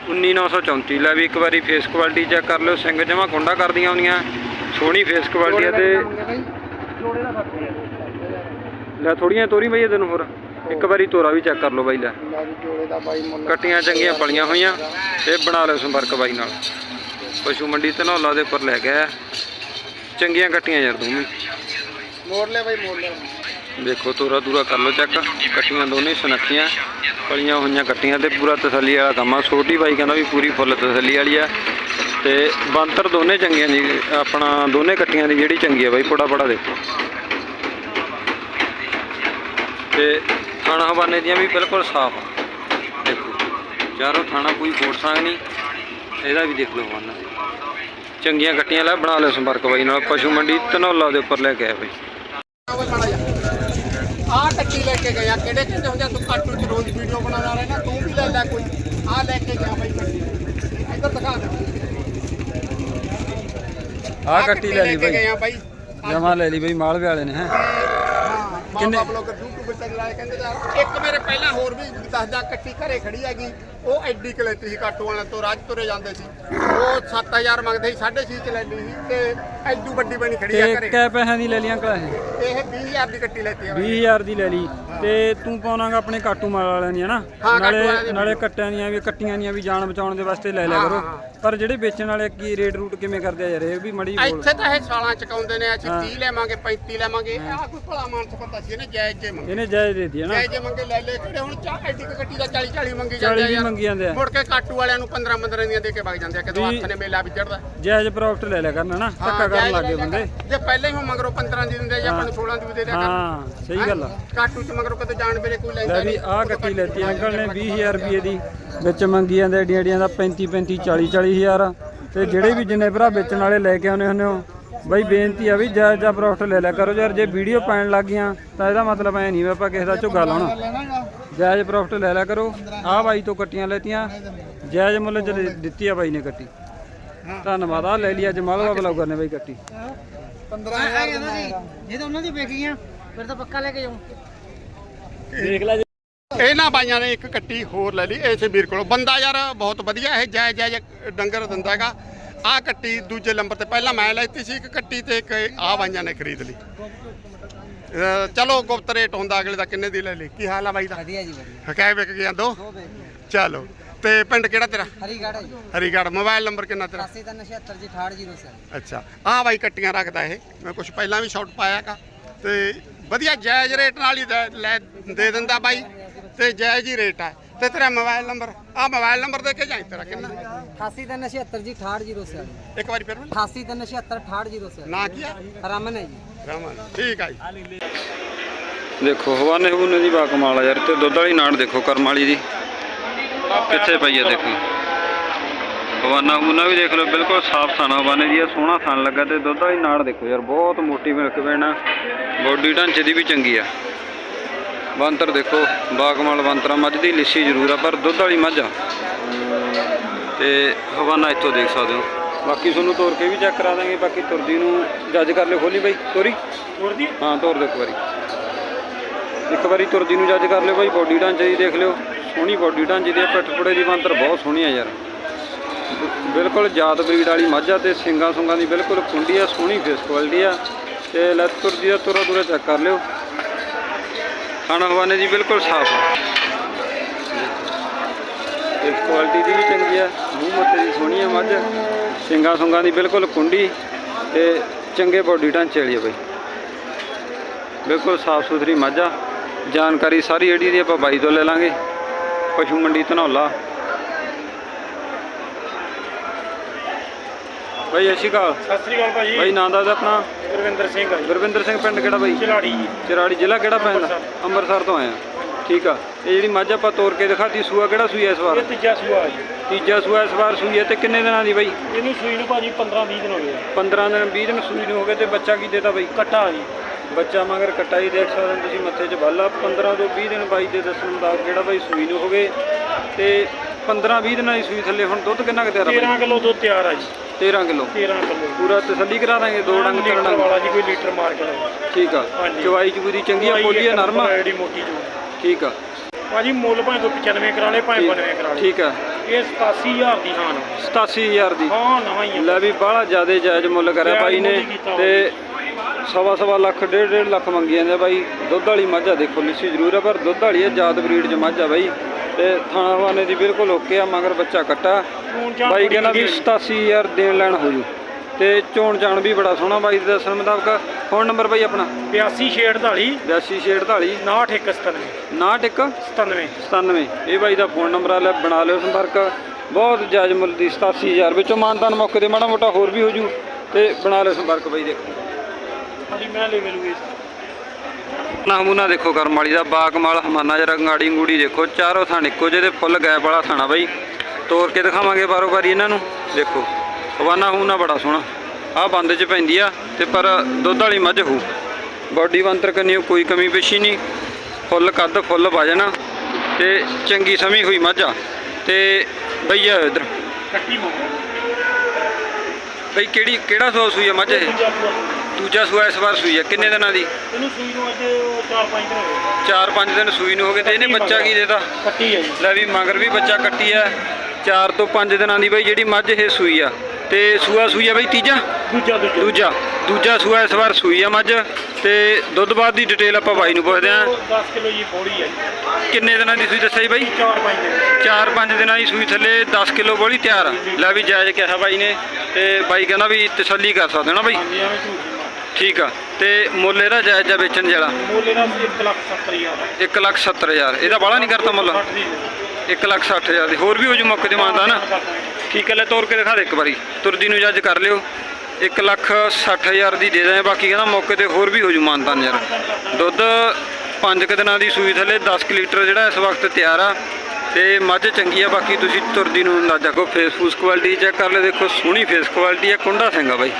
19934 ਲੈ ਵੀ ਇੱਕ ਵਾਰੀ ਫੇਸ ਕੁਆਲਿਟੀ ਚੈੱਕ ਕਰ ਲਿਓ। ਸਿੰਘ ਜਮਾ ਕੁੰਡਾ ਕਰਦੀਆਂ ਹੁੰਦੀਆਂ ਸੋਹਣੀ ਫੇਸ ਕੁਆਲਿਟੀ ਆ ਤੇ ਜੋੜੇ ਦਾ 60000 ਲੈ ਥੋੜੀਆਂ ਤੋਰੀ ਬਈ ਤੈਨੂੰ ਹੋਰ। ਇੱਕ ਵਾਰੀ ਤੋਰਾ ਵੀ ਚੈੱਕ ਕਰ ਲਓ ਬਾਈ ਲੈ। ਜੋੜੇ ਦਾ ਬਾਈ ਮੁੱਲ। ਕੱਟੀਆਂ ਚੰਗੀਆਂ ਪਲੀਆਂ ਹੋਈਆਂ ਤੇ ਬਣਾ ਲਿਓ ਸੰਪਰਕ ਬਾਈ ਨਾਲ। ਪਸ਼ੂ ਮੰਡੀ ਧਨੌਲਾ ਦੇ ਉੱਪਰ ਲੈ ਗਿਆ ਚੰਗੀਆਂ ਕੱਟੀਆਂ ਯਾਰ ਦੋਵੇਂ ਮੋੜ ਲੈ ਬਾਈ ਮੋੜ ਲੈ। ਦੇਖੋ ਤੋਰਾ ਤੂਰਾ ਕਰ ਲਓ ਚੈੱਕ। ਕੱਟੀਆਂ ਦੋਨੇ ਸੁਨੱਖੀਆਂ ਪਲੀਆਂ ਹੋਈਆਂ ਕੱਟੀਆਂ ਤੇ ਪੂਰਾ ਤਸੱਲੀ ਵਾਲਾ ਕੰਮ ਆ। ਛੋਟੀ ਬਾਈ ਕਹਿੰਦਾ ਵੀ ਪੂਰੀ ਫੁੱਲ ਤਸੱਲੀ ਵਾਲੀ ਆ। ਤੇ ਬੰਤਰ ਦੋਨੇ ਚੰਗੀਆਂ ਜੀ ਆਪਣਾ ਦੋਨੇ ਕੱਟੀਆਂ ਦੀ ਜਿਹੜੀ ਚੰਗੀ ਆ ਬਾਈ ਪੜਾ ਪੜਾ ਦੇਖੋ ਤੇ ਥਾਣਾ ਹਵਾਨੇ ਦੀਆਂ ਵੀ ਬਿਲਕੁਲ ਸਾਫ਼ ਆ। ਦੇਖੋ ਚਾਰੋਂ ਥਾਣਾ ਕੋਈ ਫੋੜ ਸਾਂਗ ਨਹੀਂ ਇਹਦਾ ਵੀ ਦੇਖ ਲਓ ਹਵਾਨਾ। ਚੰਗੀਆਂ ਕੱਟੀਆਂ ਲੈ ਬਣਾ ਲਿਓ ਸੰਪਰਕ ਬਾਈ ਨਾਲ ਪਸ਼ੂ ਮੰਡੀ ਧਨੌਲਾ ਦੇ ਉੱਪਰ ਲੈ ਕੇ ਆਇਆ ਬਾਈ। ਆ ਕੱਟੀ ਲੈ ਕੇ ਗਿਆ ਕਿਹੜੇ ਕਹਿੰਦੇ ਹੁੰਦੇ ਤੂੰ ਕਾਟੂ ਚ ਰੋਜ਼ ਵੀਡੀਓ ਬਣਾਉਣਾ ਰਹਿਣਾ ਤੂੰ ਵੀ ਲੈ ਲੈ ਕੋਈ। ਆ ਲੈ ਕੇ ਗਿਆ ਬਾਈ ਕੱਟੀ ਇੱਧਰ ਦਿਖਾ ਦੇ। ਆਹ ਕੱਟੀ ਲੈ ਲਈ ਕੇ ਬਾਈ। ਗਏ ਆ ਬਾਈ। ਜਮਾ ਲੈ ਲਈ ਬਈ ਮਾਲਵੇ ਵਾਲੇ ਨੇ ਹੈ। ਕਿੰਨੇ ਕਿੰਨੇ- ਬਲੌਗਰ YouTube ਤੇ ਚਲਾਏ ਕਹਿੰਦੇ ਯਾਰ ਇੱਕ ਮੇਰੇ ਪਹਿਲਾਂ ਹੋਰ ਵੀ ਦੱਸਦਾ ਕੱਟੀ ਘਰੇ ਖੜੀ ਹੈਗੀ, ਉਹ ਐਡੀ ਕਲੇਤੀ ਸੀ ਕਾਟੂ ਵਾਲਿਆਂ ਤੋਂ ਰਾਜ ਤੁਰੇ ਜਾਂਦੇ ਸੀ। ਉਹ 7000 ਮੰਗਦੇ ਸੀ 6.5 ਚ ਲੈ ਸੀ ਤੇ ਐਡੂ ਵੱਡੀ ਬਣੀ ਖੜੀ ਆ ਤੇ ਘਰੇ। ਕੈ ਪੈਸਿਆਂ ਦੀ ਲੈ ਲੀਆਂ ਕਲਾਸ ਇਹ 20000 ਦੀ ਕੱਟੀ ਲੈਤੀ ਆ ਬਾਈ। 20000 ਦੀ ਲੈ ਲਈ। ਤੇ ਤੂੰ ਪਾਉਣਾਗਾ ਆਪਣੇ ਕਾਟੂ ਮਾਲ ਵਾਲਿਆਂ ਦੀਆਂ ਨਾ? ਹਾਂ, ਕਾਟੂ ਨਾਲੇ ਵਾਲਿਆਂ ਦੀਆਂ। ਨਾਲੇ ਕੱਟਿਆਂ ਦੀਆਂ ਵੀ ਕੱਟੀਆਂ ਦੀਆਂ ਵੀ ਜਾਨ ਬਚਾਉਣ ਦੇ ਵਾਸਤੇ ਲੈ ਲਿਆ ਕਰੋ। ਪਰ ਜਿਹੜੇ ਵੇਚਣ ਵਾਲੇ ਕੀ ਰੇਟ ਰੂਟ ਕਿਵੇਂ ਕਰਦੇ ਆ ਯਾਰ? ਇਹ ਵੀ ਮੜੀ ਬੋਲ। ਇੱਥੇ ਤਾਂ ਇਹ ਸਾਲਾਂ ਚਕਾਉਂਦੇ ਨੇ ਅਸੀਂ ਹਾਂ। 30 ਲੈਵਾਂਗੇ 35 ਲੈਵਾਂਗੇ। ਆਹ ਕੋਈ ਭਲਾ ਮਾਨਸ ਪਤਾ ਸੀ ਇਹਨੇ ਜਾਇਜ਼ ਜੇ ਮੰਗੇ। ਇਹਨੇ ਜਾਇਜ਼ ਦੇ ਦਿੱਤੀ ਹੈ ਨਾ। ਜਾਇਜ਼ ਜੇ ਮੰਗੇ ਲੈ ਲੈ ਕਿਹੜੇ ਹੁਣ ਚਾਹ ਐਡੀ ਕੁ ਗੱਡੀ ਦਾ 40 40 ਮੰਗੀ ਜਾਂਦੇ ਆ 40 ਯਾਰ। ਮੰਗੀ ਜਾਂਦੇ ਆ। ਮੁੜ ਕੇ ਕਾਟੂ ਵਾਲਿਆਂ ਨੂੰ 15 15 ਦੀਆਂ ਦੇ ਕੇ ਵਗ ਜਾਂਦੇ ਆ ਕਦੋਂ ਵੀ- ਹੱਥ ਨੇ ਮੇਲਾ ਵੀ ਚੜਦਾ ਜਾਇਜ਼ ਪ੍ਰੋਫਿਟ ਲੈ ਲਿਆ ਕਰਨਾ ਨਾ? ਧੱਕਾ ਕਰਨ ਲੱਗੇ ਬੰਦੇ। ਜੇ ਪਹਿਲਾਂ ਹੀ ਉਹ ਮਗਰੋਂ 15 ਦੀ ਦਿੰਦੇ ਜਾਂ ਆਪਾਂ ਨੂੰ 16 ਦੀ ਦੇ ਦਿਆ ਕਰ। ਹਾਂ ਸਹੀ ਗੱਲ ਆ। ਕਾਟੂ ਚ ਮਗਰੋਂ ਕਦੇ ਜਾਣ ਵੇਲੇ ਕੋਈ ਲੈਂਦਾ ਲੈ ਵੀ ਆਹ ਗੱਟੀ ਲੈਤੀ ਅੰਕਲ ਨੇ 20000 ਰੁਪਏ ਦੀ। ਵਿੱਚ ਮੰਗੀ ਜਾਂਦੇ ਏਡੀਆਂ ਏਡੀਆਂ ਦਾ 35 35 40 40000 ਤੇ ਜਿਹੜੇ ਵੀ ਜਿੰਨੇ ਭਰਾ ਵੇਚਣ ਵਾਲੇ ਲੈ ਕੇ ਆਉਨੇ ਹੁੰਦੇ ਹੋ ਬਈ ਬੇਨਤੀ ਆ ਵੀ ਜਾਇਜ਼ ਜਾ ਪ੍ਰੋਫਿਟ ਲੈ ਲਿਆ ਕਰੋ। ਯਾਰ ਜੇ ਵੀਡੀਓ ਪੈਣ ਲੱਗ ਗਈਆਂ ਤਾਂ ਇਹਦਾ ਮਤਲਬ ਐ ਨਹੀਂ ਵੀ ਆਪਾਂ ਕਿਸੇ ਦਾ ਝੁੱਗਾ ਲਾਉਣਾ। ਜਾਇਜ਼ ਪ੍ਰੋਫਿਟ ਲੈ ਲਿਆ ਕਰੋ। ਆਹ ਬਾਈ ਤੋਂ ਕੱਟੀਆਂ ਲੈਤੀਆਂ। ਜਾਇਜ਼ ਮੁੱਲ ਚ ਦੇ- ਦਿੱਤੀ ਆ ਬਾਈ ਨੇ ਕੱਟੀ। ਧੰਨਵਾਦ ਆ ਲੈ ਲਈ ਅੱਜ ਮਾਲਵਾ ਬਲੌਗਰ ਨੇ ਬਾਈ ਕੱਟੀ। ਜੇ ਤਾਂ ਉਹਨਾਂ ਦੀ ਵਿਕ ਗਈਆਂ ਫਿਰ ਤਾਂ ਪੱਕਾ ਲੈ ਕੇ ਜਾਉਂ ਇਹਨਾਂ ਬਾਈਆਂ ਨੇ ਇੱਕ ਕੱਟੀ ਹੋਰ ਲੈ ਲਈ ਇਸੇ ਵੀਰ ਕੋਲੋਂ। ਬੰਦਾ ਯਾਰ ਬਹੁਤ ਵਧੀਆ ਇਹ ਜੈ ਜੈ ਡੰਗਰ ਦਿੰਦਾ ਹੈਗਾ। ਆਹ ਕੱਟੀ ਦੂਜੇ ਨੰਬਰ ਤੇ ਪਹਿਲਾਂ ਮੈਂ ਲੈਤੀ ਸੀ ਇੱਕ ਕੱਟੀ ਤੇ ਇੱਕ ਆਹ ਬਾਈਆਂ ਨੇ ਖਰੀਦ ਲਈ। ਚਲੋ ਗੁਪਤ ਰੇਟ ਹੁੰਦਾ ਅਗਲੇ ਦਾ ਕਿੰਨੇ ਦੀ ਲੈ ਲਈ? ਕੀ ਹਾਲ ਆ ਬਾਈ ਦਾ? ਵਧੀਆ ਜੀ ਵਧੀਆ। ਹਕਾਇ ਵਿਕ ਗਿਆ ਦੋ? ਚਲੋ। ਤੇ ਪਿੰਡ ਕਿਹੜਾ ਤੇਰਾ? ਹਰੀਗੜ੍ਹ ਜੀ। ਹਰੀਗੜ੍ਹ ਮੋਬਾਈਲ ਨੰਬਰ ਕਿੰਨਾ ਤੇਰਾ? 8376 ਜੀ 6806 ਅੱਛਾ ਆਹ ਬਾਈ ਕੱਟੀਆਂ ਰੱਖਦਾ ਇਹ। ਮੈਂ ਕੁਝ ਪਹਿਲਾਂ ਵੀ ਸ਼ਾਟ ਪਾਇਆਗਾ ਤੇ ਵਧੀਆ ਜਾਇਜ਼ ਰੇਟ ਨਾਲ ਹੀ ਦੇ- ਲੈ ਦੇ ਦਿੰਦਾ ਬਾਈ। ਤੇ ਜਾਇਜ਼ ਹੀ ਰੇਟ ਆ। ਤੇ ਤੇਰਾ ਮੋਬਾਈਲ ਨੰਬਰ? ਆਹ ਮੋਬਾਈਲ ਨੰਬਰ ਦੇ ਕੇ ਜਾਈ ਤੇਰਾ ਕਿੰਨਾ? 8376 ਜੀ 6806 ਇੱਕ ਵਾਰੀ ਫਿਰ ਬੋਲ। 8376 6806 ਨਾਂ ਕੀ ਆ? ਰਮਨ ਹੈ ਜੀ। ਰਮਨ ਠੀਕ ਆ ਜੀ। ਦੇਖੋ ਹਵਾਨੇ ਹਵੂਨੇ ਦੀ ਬਾ ਕਮਾਲ ਆ ਯਾਰ ਤੇ ਦੁੱਧ ਵਾਲੀ ਨਾੜ ਦੇਖੋ ਕਰਮ ਵਾਲੀ ਦੀ। ਕਿੱਥੇ ਪਈ ਆ ਦੇਖੋ। ਹਵਾਨਾ ਹਵੂਨਾ ਵੀ ਦੇਖ ਲਓ ਬਿਲਕੁਲ ਸਾਫ਼ ਥਾਣਾ ਹਵਾਨੇ ਦੀ ਆ ਸੋਹਣਾ ਥਾਣ ਲੱਗਾ ਤੇ ਦੁੱਧ ਵਾਲੀ ਨਾੜ ਦੇਖੋ ਯਾਰ ਬਹੁਤ ਮੋਟੀ ਮਿਲਕ ਵੇਣਾ ਬੋਡੀ ਢਾਂਚੇ ਦੀ ਵੀ ਚੰਗੀ ਆ। ਬੰਤਰ ਦੇਖੋ ਬਾਗਮਲ ਬੰਤਰਾ ਮੱਝ ਦੀ ਲਿੱਸੀ ਜ਼ਰੂਰ ਆ ਪਰ ਦੁੱਧ ਵਾਲੀ ਮੱਝ ਆ। ਤੇ ਹਵਾਨਾ ਇੱਥੋਂ ਦੇਖ ਸਕਦੇ ਹੋ। ਬਾਕੀ ਤੁਹਾਨੂੰ ਤੋਰ ਕੇ ਵੀ ਚੈੱਕ ਕਰਾ ਦਾਂਗੇ ਬਾਕੀ ਤੁਰਦੀ ਨੂੰ ਜੱਜ ਕਰ ਲਿਓ ਖੋਲੀ ਬਾਈ ਤੋਰੀ। ਉਰਦੀ ਹਾਂ ਤੋਰ ਦਿਓ ਇੱਕ ਵਾਰੀ। ਇੱਕ ਵਾਰੀ ਤੁਰਜੀ ਨੂੰ ਜੱਜ ਕਰ ਲਿਓ ਬਾਈ ਬੋਡੀ ਢਾਂਚੇ ਦੀ ਦੇਖ ਲਿਓ। ਸੋਹਣੀ ਬੋਡੀ ਢਾਂਚੇ ਦੀ ਆ, ਪਿੱਠ ਪੁੜੇ ਦੀ ਬੰਤਰ ਬਹੁਤ ਸੋਹਣੀ ਆ ਯਾਰ। ਬਿਲਕੁਲ ਜਾਤ ਬਰੀਡ ਵਾਲੀ ਮੱਝ ਆ ਤੇ ਸਿੰਗਾਂ ਸੁੰਗਾਂ ਦੀ ਬਿਲਕੁਲ ਕੁੰਡੀ ਆ ਸੋਹਣੀ ਫੇਸ ਕੁਆਲਿਟੀ ਆ। ਤੇ ਲੈ ਤੁਰਜੀ ਦਾ ਤੁਰਾ ਤੁਰਾ ਚੈੱਕ ਕਰ ਲਿਓ। ਖਾਣਾ ਹਵਾਨੇ ਦੀ ਬਿਲਕੁਲ ਸਾਫ਼ ਆ। ਇਸ ਕੁਆਲਿਟੀ ਦੀ ਵੀ ਚੰਗੀ ਆ ਮੂੰਹ ਮੱਥੇ ਦੀ ਸੋਹਣੀ ਆ ਮੱਝ। ਸਿੰਗਾਂ ਸੁੰਗਾਂ ਦੀ ਬਿਲਕੁਲ ਕੁੰਡੀ ਤੇ ਚੰਗੇ ਬੋਡੀ ਢਾਂਚੇ ਵਾਲੀ ਆ ਬਾਈ। ਬਿਲਕੁਲ ਸਾਫ਼ ਸੁਥਰੀ ਮੱਝ ਆ। ਜਾਣਕਾਰੀ ਸਾਰੀ ਜਿਹੜੀ ਦੀ ਆਪਾਂ ਬਾਈ ਤੋਂ ਲੈ ਲਾਂਗੇ। ਪਸ਼ੂ ਮੰਡੀ ਧਨੌਲਾ। ਸ਼੍ਰੀ ਅਕਾਲ। ਸਤਿ ਸ੍ਰੀ ਅਕਾਲ ਭਾਜੀ। ਬਾਈ ਨਾਂ ਦੱਸ ਆਪਣਾ? ਗੁਰਵਿੰਦਰ ਸਿੰਘ ਆ ਜੀ। ਗੁਰਵਿੰਦਰ ਸਿੰਘ ਪਿੰਡ ਕਿਹੜਾ ਬਾਈ? ਚਿਲਾੜੀ ਜੀ ਚਿਰਾੜੀ ਜ਼ਿਲ੍ਹਾ ਕਿਹੜਾ ਪੈਂਦਾ? ਅੰਮ੍ਰਿਤਸਰ। ਤੋਂ ਆਇਆ ਠੀਕ ਆ। ਇਹ ਜਿਹੜੀ ਮੱਝ ਆਪਾਂ ਤੋਰ ਕੇ ਦਿਖਾਤੀ ਸੂਆ ਕਿਹੜਾ ਸੂਈ ਆ ਇਸ ਵਾਰ? ਇਹ ਤੀਜਾ ਸੂਆ ਜੀ। ਤੀਜਾ ਸੂਆ ਇਸ ਵਾਰ ਸੂਈ ਹੈ ਤੇ ਕਿੰਨੇ ਦਿਨਾਂ ਦੀ ਬਾਈ? ਇਹਨੂੰ ਸੂਈ ਨੂੰ ਭਾਜੀ 15 20 ਦਿਨ ਹੋ ਗਏ 15 ਦਿਨ 20 ਦਿਨ ਸੂਈ ਨੂੰ ਹੋ ਗਏ ਤੇ ਬੱਚਾ ਕੀ ਦੇਤਾ ਬਾਈ? ਕੱਟਾ ਜੀ। ਬੱਚਾ ਮਗਰ ਕਟਾਈ ਹੀ ਦੇਖ ਸਕਦੇ ਹੋ ਤੁਸੀਂ ਮੱਥੇ 'ਚ ਬੱਲਾ। 15 ਤੋਂ 20 ਦਿਨ ਬਾਈ ਦੇ ਦੱਸਣ ਮੁਤਾਬਕ ਜਿਹੜਾ ਬਾਈ ਸੂਈ ਨੂੰ ਹੋ ਗਏ ਤੇ 15 20 ਦਿਨਾਂ ਦੀ ਸੂਈ ਥੱਲੇ ਹੁਣ ਦੁੱਧ ਕਿੰਨਾ ਕੁ ਤਿਆਰ ਆ 13 ਕਿਲੋ ਦੁੱਧ ਤਿਆਰ ਆ ਜੀ। 13 ਕਿਲੋ। 13 ਕਿਲੋ। ਪੂਰਾ ਤਸੱਲੀ ਕਰਾ ਦਾਂਗੇ ਦੋ ਡੰਗ ਲੀਟਰ ਵਾਲਾ ਜੀ ਕੋਈ ਲੀਟਰ ਮਾਰ ਕੇ ਲਓ। ਠੀਕ ਆ। ਚਵਾਈ ਚੂਰੀ ਚੰਗੀ ਆ ਪੋਲੀ ਆ ਨਰਮ ਆ? ਐਡੀ ਮੋਟੀ ਜੋ ਠੀਕ ਆ। ਭਾਜੀ ਮੁੱਲ ਭਾਵੇਂ ਤੋਂ 95 ਕਰਾ ਲੇ ਭਾਵੇਂ 92 ਕਰਾ ਲੇ ਠੀਕ ਆ। ਇਹ 87000 ਦੀ ਹਾਨ 87000 ਦੀ। ਹਾਂ ਨਵਾਂ ਹੀ ਲੈ ਵੀ ਬਾਹਲਾ ਜ਼ਿਆਦੇ ਜਾਇਜ਼ ਮੁੱਲ ਕਰਿਆ ਬਾਈ ਨੇ ਹੀ ਤੇ ਸਵਾ ਸਵਾ ਲੱਖ ਡੇਢ ਡੇਢ ਲੱਖ ਮੰਗੀ ਜਾਂਦੇ ਆ ਬਾਈ। ਦੁੱਧ ਵਾਲੀ ਮੱਝ ਆ ਦੇਖੋ ਲਿੱਸੀ ਜ਼ਰੂਰ ਆ ਪਰ ਦੁੱਧ ਵਾਲੀ ਆ ਜਾਤ ਬਰੀਡ ਚ ਮੱਝ ਆ ਬਾਈ। ਤੇ ਥਾਣਾ ਵਾਨੇ ਦੀ ਬਿਲਕੁਲ ਓਕੇ ਆ ਮਗਰ ਬੱਚਾ ਕੱਟਾ। ਬਾਈ ਕਹਿੰਦਾ ਵੀ ਵਧੀਆ 87000 ਦੇਣ ਲੈਣ ਹੋ ਜੂ। ਤੇ ਚੋਣ ਚਾਣ ਵੀ ਬੜਾ ਸੋਹਣਾ ਬਾਈ ਦੇ ਦੱਸਣ ਮੁਤਾਬਕ। ਫੋਨ ਨੰਬਰ ਬਾਈ ਆਪਣਾ? 82 648 8248 6197 61 97 97 ਇਹ ਬਾਈ ਦਾ ਫੋਨ ਨੰਬਰ ਆ ਲੈ ਬਣਾ ਲਿਓ ਸੰਪਰਕ। ਬਹੁਤ ਜਾਇਜ਼ ਮੁੱਲ ਦੀ 87000 ਵਿੱਚੋਂ ਮਾਨਤਾਨ ਮੌਕੇ ਤੇ ਮਾੜਾ ਮੋਟਾ ਹੋਰ ਵੀ ਹੋ ਜੂ। ਤੇ ਬਣਾ ਲਿਓ ਸੰਪਰਕ ਬਾਈ ਦੇਖੋ। ਹਾਂਜੀ ਮੈਂ ਲੈ ਮਿਲੂਗੀ ਨਮੂਨਾ ਦੇਖੋ ਕਰਮ ਵਾਲੀ ਦਾ ਬਾਕਮਾਲ ਹਮਾਨਾ ਜਰਾ ਗਾੜੀ ਗੂੜੀ ਦੇਖੋ ਚਾਰੋਂ ਥਾਂ ਇੱਕੋ ਜਿਹੇ ਫੁੱਲ ਗੈਪ ਵਾਲਾ ਥਾਣਾ ਬਾਈ। ਤੋੜ ਕੇ ਦਿਖਾਵਾਂਗੇ ਬਾਰੋ ਬਾਰੀ ਇਹਨਾਂ ਨੂੰ। ਦੇਖੋ ਹਵਾਨਾ ਹੂਨਾ ਬੜਾ ਸੋਹਣਾ। ਆਹ ਬੰਦ ਚ ਪੈਂਦੀ ਆ ਤੇ ਪਰ ਦੁੱਧ ਵਾਲੀ ਮੱਝ ਹੋਊ। ਬਾਡੀ ਬੰਤਰ ਕੰਨੀ ਕੋਈ ਕਮੀ ਪੇਸ਼ੀ ਨਹੀਂ। ਫੁੱਲ ਕੱਦ ਫੁੱਲ ਵਜਨ ਤੇ ਚੰਗੀ ਸਮੀ ਹੋਈ ਮੱਝ ਆ। ਤੇ ਬਈ ਆ ਇਧਰ। ਕੱਟੀ ਮੋ ਬਈ ਕਿਹੜੀ ਕਿਹੜਾ ਸੂਆ ਸੂਈ ਆ ਮੱਝ ਇਹ? ਦੂਜਾ ਸੂਆ ਇਸ ਵਾਰ ਸੂਈ ਆ। ਕਿੰਨੇ ਦਿਨਾਂ ਦੀ? ਇਹਨੂੰ ਸੂਈ ਨੂੰ ਅੱਜ 4-5 ਦਿਨ ਹੋ ਗਏ। 4-5 ਦਿਨ ਸੂਈ ਨੂੰ ਹੋ ਗਏ ਤੇ ਇਹਨੇ ਬੱਚਾ ਕੀ ਦੇਤਾ? ਕੱਟੀ ਹੈ ਜੀ। ਲੈ ਵੀ ਮਗਰ ਵੀ ਬੱਚਾ ਕੱਟੀ ਆ। 4 ਤੋਂ 5 ਦਿਨਾਂ ਦੀ ਬਈ ਜਿਹੜੀ ਮੱਝ ਇਹ ਸੂਈ ਆ। ਤੇ ਸੂਆ ਸੂਈ ਆ ਬਈ ਤੀਜਾ? ਦੂਜਾ ਦੂਜਾ। ਦੂਜਾ। ਸੂਆ ਇਸ ਵਾਰ ਸੂਈ ਆ ਮੱਝ। ਤੇ ਦੁੱਧ ਬਾਅਦ ਦੀ ਡਿਟੇਲ ਆਪਾਂ ਬਾਈ ਨੂੰ ਪੁੱਛਦੇ ਆ। ਉਹ 10 ਕਿਲੋ ਜੀ ਬੋੜੀ ਹੈ ਜੀ। ਕਿੰਨੇ ਦਿਨਾਂ ਦੀ ਸੂਈ ਦੱਸਿਆ ਜੀ ਬਾਈ 4-5 ਦਿਨ। 4-5 ਦਿਨਾਂ ਦੀ ਸੂਈ ਥੱਲੇ 10 ਕਿਲੋ ਬੋਲੀ ਤਿਆਰ ਆ। ਲੈ ਵੀ ਜਾਇਜ਼ ਕਿਹਾ ਬਾਈ ਨੇ। ਤੇ ਬਾਈ ਕਹਿੰਦਾ ਵੀ ਤਸੱਲੀ ਕਰ ਸਕਦੇ ਹੋ ਨਾ ਬਾਈ? ਠੀਕ ਆ। ਤੇ ਮੁੱਲ ਇਹਦਾ ਜਾਇਜ਼ ਆ ਵੇਚਣ ਜਿਹੜਾ ਮੁੱਲ ਇਹਦਾ 1 ਲੱਖ 70 ਹਜ਼ਾਰ। 1 ਲੱਖ 70 ਹਜ਼ਾਰ। ਇਹਦਾ ਬਾਹਲਾ ਨਹੀਂ ਕਰਤਾ ਮੁੱਲ? 60 ਦੀ ਦੇ। 1 ਲੱਖ 60 ਹਜ਼ਾਰ ਦੀ। ਹੋਰ ਵੀ ਹੋ ਜੂ ਮੌਕੇ ਤੇ ਮੰਨਦਾ ਨਾ ਠੀਕ ਹੈ ਲੈ ਤੋਰ ਕੇ ਦਿਖਾ ਦੇ ਇੱਕ ਵਾਰੀ। ਤੁਰਦੀ ਨੂੰ ਜੱਜ ਕਰ ਲਿਓ। 1 ਲੱਖ 60 ਹਜ਼ਾਰ ਦੀ ਦੇ ਦਾਂ ਬਾਕੀ ਕਹਿੰਦਾ ਮੌਕੇ ਤੇ ਹੋਰ ਵੀ ਹੋ ਜੂ ਮਾਨਤਾਨ ਯਾਰ। ਦੁੱਧ 5 ਕੁ ਦਿਨਾਂ ਦੀ ਸੂਈ ਥੱਲੇ 10 ਕੁ ਲੀਟਰ ਜਿਹੜਾ ਇਸ ਵਕਤ ਤਿਆਰ ਆ। ਤੇ ਮੱਝ ਚੰਗੀ ਆ। ਬਾਕੀ ਤੁਸੀਂ ਤੁਰਦੀ ਨੂੰ ਅੰਦਾਜ਼ਾ ਕੋ ਫੇਸ ਫੂਸ ਕੁਆਲਿਟੀ ਚੈੱਕ ਕਰ ਲਿਓ। ਦੇਖੋ ਸੋਹਣੀ ਫੇਸ ਕੁਆਲਿਟੀ ਆ। ਕੁੰਡਾ ਸਿੰਘ ਆ ਬਾਈ।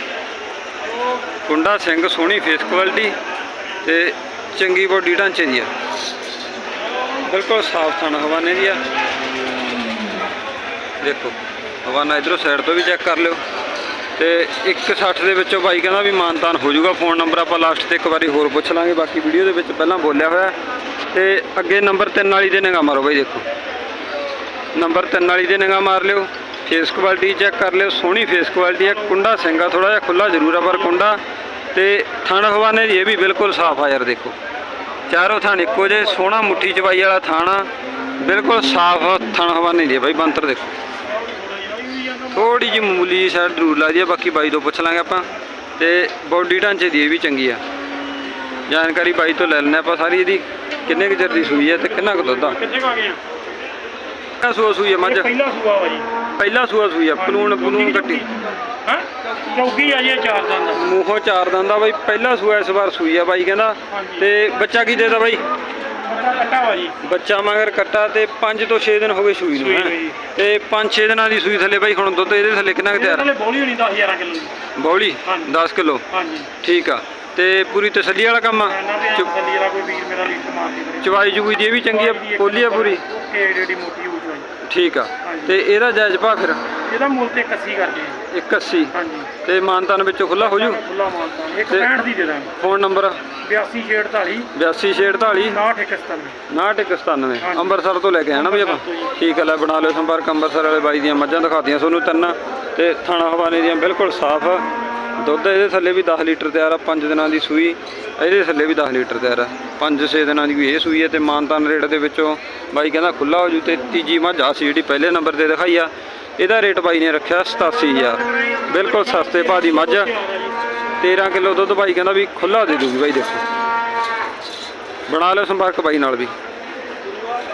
ਕੁੰਡਾ ਸਿੰਘ, ਸੋਹਣੀ ਫੇਸ ਕੁਆਲਿਟੀ ਤੇ ਚੰਗੀ ਬੋਡੀ ਢਾਂਚੇ ਦੀ ਆ। ਬਿਲਕੁਲ ਸਾਫ਼ ਥਣ ਹਵਾਨੇ ਦੀ ਆ। ਦੇਖੋ, ਹਵਾਨਾ ਇਧਰੋਂ ਸਾਈਡ ਤੋਂ ਵੀ ਚੈੱਕ ਕਰ ਲਿਓ। ਤੇ 160 ਦੇ ਵਿੱਚੋਂ ਬਾਈ ਕਹਿੰਦਾ ਵੀ ਮਾਨਤਾਨ ਹੋ ਜਾਊਗਾ। ਫੋਨ ਨੰਬਰ ਆਪਾਂ ਲਾਸਟ ਤੇ ਇੱਕ ਵਾਰੀ ਹੋਰ ਪੁੱਛ ਲਾਂਗੇ। ਬਾਕੀ ਵੀਡੀਓ ਦੇ ਵਿੱਚ ਪਹਿਲਾਂ ਬੋਲਿਆ ਹੋਇਆ। ਤੇ ਅੱਗੇ ਨੰਬਰ 3 ਵਾਲੀ ਦੇ ਨਿਗਾਹ ਮਾਰੋ ਬਾਈ ਦੇਖੋ। ਨੰਬਰ 3 ਵਾਲੀ ਦੇ ਨਿਗਾਹ ਮਾਰ ਲਿਓ। ਫੇਸ ਕੁਆਲਿਟੀ ਚੈੱਕ ਕਰ ਲਿਓ। ਸੋਹਣੀ ਫੇਸ ਕੁਆਲਿਟੀ ਹੈ ਕੁੰਡਾ ਸਿੰਘਾ ਥੋੜਾ ਜਿਹਾ ਖੁੱਲਾ ਜ਼ਰੂਰ ਆ, ਪਰ ਕੁੰਡਾ ਤੇ ਥਣ ਹਵਾਨੇ ਦੀ ਇਹ ਵੀ ਬਿਲਕੁਲ ਸਾਫ਼ ਆ ਯਾਰ ਦੇਖੋ। ਚਾਰੋਂ ਥਣ ਇੱਕੋ ਜੇ ਸੋਹਣਾ ਮੁੱਠੀ ਚਵਾਈ ਵਾਲਾ ਥਣ ਆ ਬਿਲਕੁਲ ਸਾਫ਼ ਥਣ ਹਵਾਨੇ ਦੀ ਹੈ ਬਾਈ ਬੰਤਰ ਦੇਖੋ। ਥੋੜੀ ਜਿਹੀ ਮਾਮੂਲੀ ਸਾਈਡ ਜ਼ਰੂਰ ਲੱਗਦੀ ਆ ਬਾਕੀ ਬਾਈ ਤੋਂ ਪੁੱਛ ਲਾਂਗੇ ਆਪਾਂ। ਤੇ ਬੋਡੀ ਢਾਂਚੇ ਦੀ ਇਹ ਵੀ ਚੰਗੀ ਆ। ਜਾਣਕਾਰੀ ਬਾਈ ਤੋਂ ਲੈ ਲੈਣੇ ਆਪਾਂ ਸਾਰੀ ਇਹਦੀ ਕਿੰਨੇ ਕੁ ਚਿਰ ਦੀ ਸੂਈ ਹੈ ਤੇ ਕਿੰਨਾ ਕੁ ਦੁੱਧ ਆ? ਕਿੱਥੇ ਕਾ ਗਏ ਆ? ਸੂਆ ਸੂਈ ਹੈ ਮੱਝ? ਪਹਿਲਾ ਸੂਆ ਵਾ ਜੀ। ਪਹਿਲਾ ਸੂਆ ਸੂਈ ਆ ਪਲੂਣ ਪਲੂਣ ਕੱਟੀ। ਹਾਂ? ਚੌਕੀ ਆ ਜੀ ਇਹ ਚਾਰ ਦੰਦ ਮੂੰਹੋਂ ਚਾਰ ਦੰਦਾ ਬਾਈ ਪਹਿਲਾ ਸੂਆ ਇਸ ਵਾਰ ਸੂਈ ਆ ਬਾਈ ਕਹਿੰਦਾ। ਹਾਂਜੀ। ਤੇ ਬੱਚਾ ਕੀ ਦੇਦਾ ਬਾਈ? ਕੱਟਾ ਕੱਟਾ ਵਾ ਜੀ। ਬੱਚਾ ਮਗਰ ਕੱਟਾ ਤੇ 5 ਤੋਂ 6 ਦਿਨ ਹੋ ਗਏ ਸੂਈ ਨੂੰ ਸੂਈ ਹੈਂ। ਤੇ 5-6 ਦਿਨਾਂ ਦੀ ਸੂਈ ਥੱਲੇ ਬਾਈ ਹੁਣ ਦੁੱਧ ਇਹਦੇ ਥੱਲੇ ਕਿੰਨਾ ਕੁ ਤਿਆਰ? ਇਹਦੇ ਬੋਲੀ ਹੋਣੀ 10000 ਕਿਲੋ ਜੀ। ਬੌਲੀ? ਹਾਂਜੀ। 10 ਕਿਲੋ? ਹਾਂਜੀ। ਠੀਕ ਆ। ਤੇ ਪੂਰੀ ਤਸੱਲੀ ਵਾਲਾ ਕੰਮ ਆ? ਇਹਨਾਂ ਦੇ ਚ- ਥੱਲੀ ਵਾਲਾ ਕੋਈ ਵੀਰ ਮੇਰਾ ਲੀਟਰ ਮਾਰਦੀ ਵੀਰੇ ਚਵਾਈ ਚੁਗਈ ਦੀ ਇਹ ਵੀ ਚੰਗੀ ਆ ਪੋਲੀ ਆ ਪੂਰੀ? ਓਕੇ ਏਡੀ ਏਡੀ ਮੋਟੀ ਹੋ ਜਾਈ ਠੀਕ ਆ। ਹਾਂਜੀ। ਤੇ ਇਹਦਾ ਜਾਇਜ਼ ਭਾ ਫਿਰ? ਇਹਦਾ ਮੁੱਲ ਤੇ 81 ਕਰਦੇ ਆ 81 ਹਾਂਜੀ। ਤੇ ਮਾਨਤਾਨ ਵਿੱਚੋਂ ਖੁੱਲਾ ਹੋ ਜੂ? ਖੁੱਲਾ ਮਾਲਤਾ ਇੱਕ ਤੇ- 65 ਦੀ ਦੇ ਦਾਂਗੇ। Phone number? 82 48 8248 61 97 6197 ਹਾਂਜੀ। ਅੰਮ੍ਰਿਤਸਰ ਤੋਂ ਲੈ ਕੇ ਆਣਾ ਵੀ ਆਪਾਂ? ਠੀਕ ਹੈ ਲੈ ਬਣਾ ਲਿਓ ਸੰਪਰਕ। ਅੰਮ੍ਰਿਤਸਰ ਵਾਲੇ ਬਾਈ ਦੀਆਂ ਮੱਝਾਂ ਦਿਖਾਤੀਆਂ ਤੁਹਾਨੂੰ ਤਿੰਨ। ਤੇ ਥਾਣਾ ਹਵਾਨੇ ਦੀਆਂ ਬਿਲਕੁਲ ਸਾਫ਼। ਦੁੱਧ ਇਹਦੇ ਥੱਲੇ ਵੀ 10 ਲੀਟਰ ਤਿਆਰ ਆ 5 ਦਿਨਾਂ ਦੀ ਸੂਈ। ਇਹਦੇ ਥੱਲੇ ਵੀ 10 ਲੀਟਰ ਤਿਆਰ ਆ। 5-6 ਦਿਨਾਂ ਦੀ ਵੀ ਇਹ ਸੂਈ ਹੈ ਤੇ ਮਾਨਤਾਨ ਰੇਟ ਦੇ ਵਿੱਚੋਂ ਬਾਈ ਕਹਿੰਦਾ ਖੁੱਲਾ ਹੋ ਜੂ ਤੇ ਤੀਜੀ ਮੱਝ ਆ ਸੀ ਜਿਹੜੀ ਪਹਿਲੇ ਨੰਬਰ ਤੇ ਦਿਖਾਈ ਆ। ਇਹਦਾ ਰੇਟ ਬਾਈ ਨੇ ਰੱਖਿਆ 87000 ਬਿਲਕੁਲ ਸਸਤੇ ਭਾਅ ਦੀ ਮੱਝ 13 ਕਿਲੋ ਦੁੱਧ ਬਾਈ ਕਹਿੰਦਾ ਵੀ ਖੁੱਲਾ ਦੇ ਦੂਗੀ ਬਾਈ ਦੇਖੋ। ਬਣਾ ਲਿਓ ਸੰਪਰਕ ਬਾਈ ਨਾਲ ਵੀ।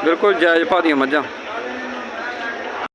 ਬਿਲਕੁਲ ਜਾਇਜ਼ ਭਾਅ ਦੀਆਂ ਮੱਝਾਂ।